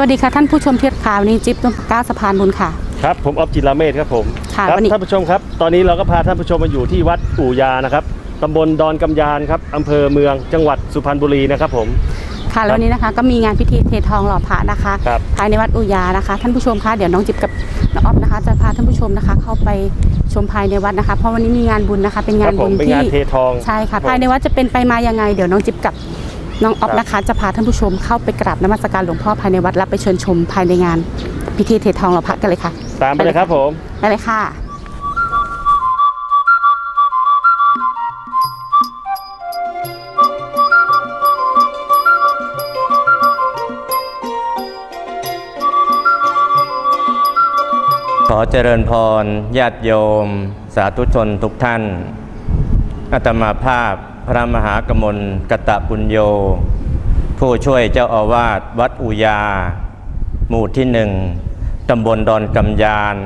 วัสดีค่ะท่านผู้ชมเทียดข่าวนี้จิ๊บต้นก้าวสะพานบุญค่ะ ครับผมออฟจิราเมธครับผมค่ะครับวันนี้ท่านผู้ชมครับ ตอนนี้เราก็พาท่านผู้ชมมาอยู่ที่วัดอู่ยานะครับตำบลดอนกำยานครับอำเภอเมืองจังหวัดสุพรรณบุรีนะครับผม ค่ะแล้ววันนี้นะคะก็มีงานพิธีเททองหล่อพระนะคะครับภายในวัดอุยานะคะ ท่านผู้ชมคะเดี๋ยวน้องจิ๊บกับน้องอ๊อฟนะคะ จะพาท่านผู้ชมนะคะ เข้าไปชมภายในวัดนะคะ เพราะวันนี้มีงานบุญนะคะ เป็นคงารันผบุมญเป็นที่งานเททอง ใช่ค่ะผมภายในวัดจะเป็นไปมายังไงเดี๋ยวน้องจิ๊บกับ น้องอ๊อฟครับนะคะจะพาท่านผู้ชมเข้าไปกราบนมัสการหลวงพ่อภายในวัดและไปเชิญชมภายในงาน พิธีเททองหล่อพระกันเลยค่ะ ตามไปเลยครับผมไปเลยค่ะขอเจริญพรญาติโยม สาธุชนทุกท่านอาตมาภาพ พระมหากมลกตะปุญโย ผู้ช่วยเจ้าอาวาสวัดอุยา หมู่ที่หนึ่งตำบลดอนกำยาน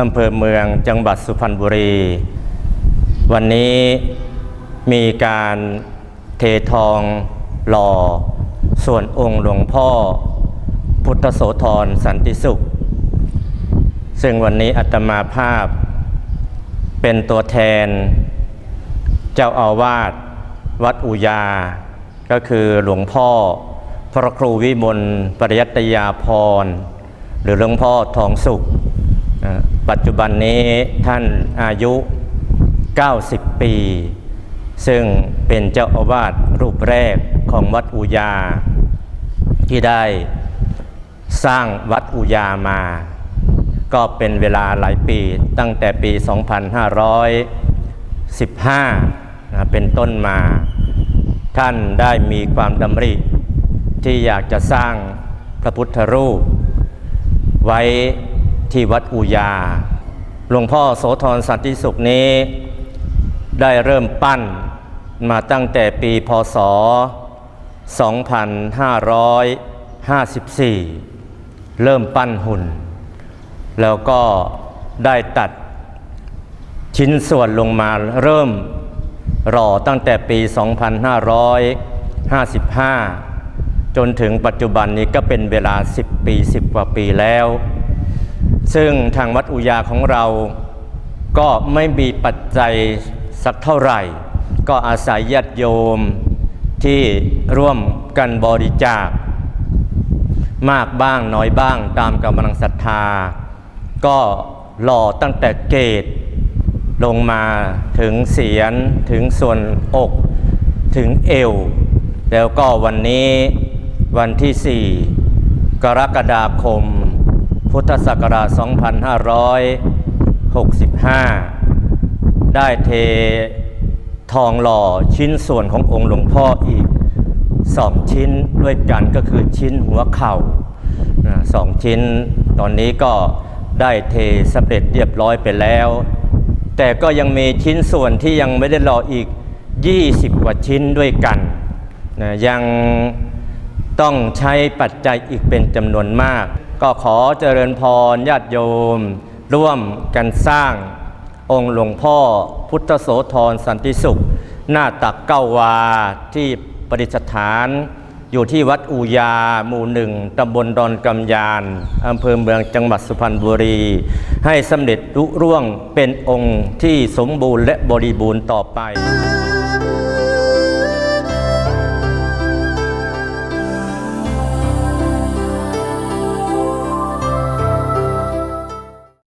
อำเภอเมืองจังหวัดสุพรรณบุรี วันนี้มีการเททองหล่อ ส่วนองค์หลวงพ่อ พุทธโสธรสันติสุข ซึ่งวันนี้อาตมาภาพเป็นตัวแทน เจ้าอาวาส วัดอุยา ก็คือหลวงพ่อ พระครูวิมลปริยัตยาพร หรือหลวงพ่อทองสุข ปัจจุบันนี้ท่านอายุ 90 ปี ซึ่งเป็นเจ้าอาวาสรูปแรกของวัดอุยา ที่ได้สร้างวัดอุยามา ก็เป็นเวลาหลายปีตั้งแต่ปี 2515 เป็นต้นมา ท่านได้มีความดำริ ที่อยากจะสร้างพระพุทธรูป ไว้ที่วัดอุยา หลวงพ่อโสธรสันติสุขนี้ ได้เริ่มปั้นมาตั้งแต่ปีพศ 2554 เริ่มปั้นหุ่น แล้วก็ได้ตัดชิ้นส่วนลงมาเริ่ม รอตั้งแต่ปี 2555 จนถึงปัจจุบันนี้ก็เป็นเวลา 10 ปี 10 กว่าปีแล้ว ซึ่งทางวัดอุยาของเราก็ไม่มีปัจจัยสักเท่าไหร่ ก็อาศัยญาติโยมที่ร่วมกันบริจาค มากบ้างน้อยบ้างตามกำลังศรัทธา ก็หล่อตั้งแต่เกต ลงมาถึงเสียนถึงส่วนอก ถึงเอว แล้วก็วันนี้วันที่ 4 กรกฎาคม พุทธศักราช 2565 ได้เททองหล่อชิ้นส่วนขององค์หลวงพ่ออีกสองชิ้นด้วยกันก็คือชิ้นหัวเข่าสองชิ้นตอนนี้ก็ได้เทสำเร็จเรียบร้อยไปแล้ว แต่ก็ยังมีชิ้นส่วนที่ยังไม่ได้รออีก 20 กว่าชิ้นด้วยกันนะยังต้องใช้ปัจจัยอีกเป็นจำนวนมาก ก็ขอเจริญพรญาติโยม ร่วมกันสร้างองค์หลวงพ่อพุทธโสธรสันติสุข หน้าตักเก้าวาที่ประดิษฐาน อยู่ที่วัดอูยา หมู่หนึ่งตำบลดอนกำยานอำเภอเมืองจังหวัดสุพรรณบุรี ให้สำเร็จรุร่วงเป็นองค์ที่สมบูรณ์และบริบูรณ์ต่อไป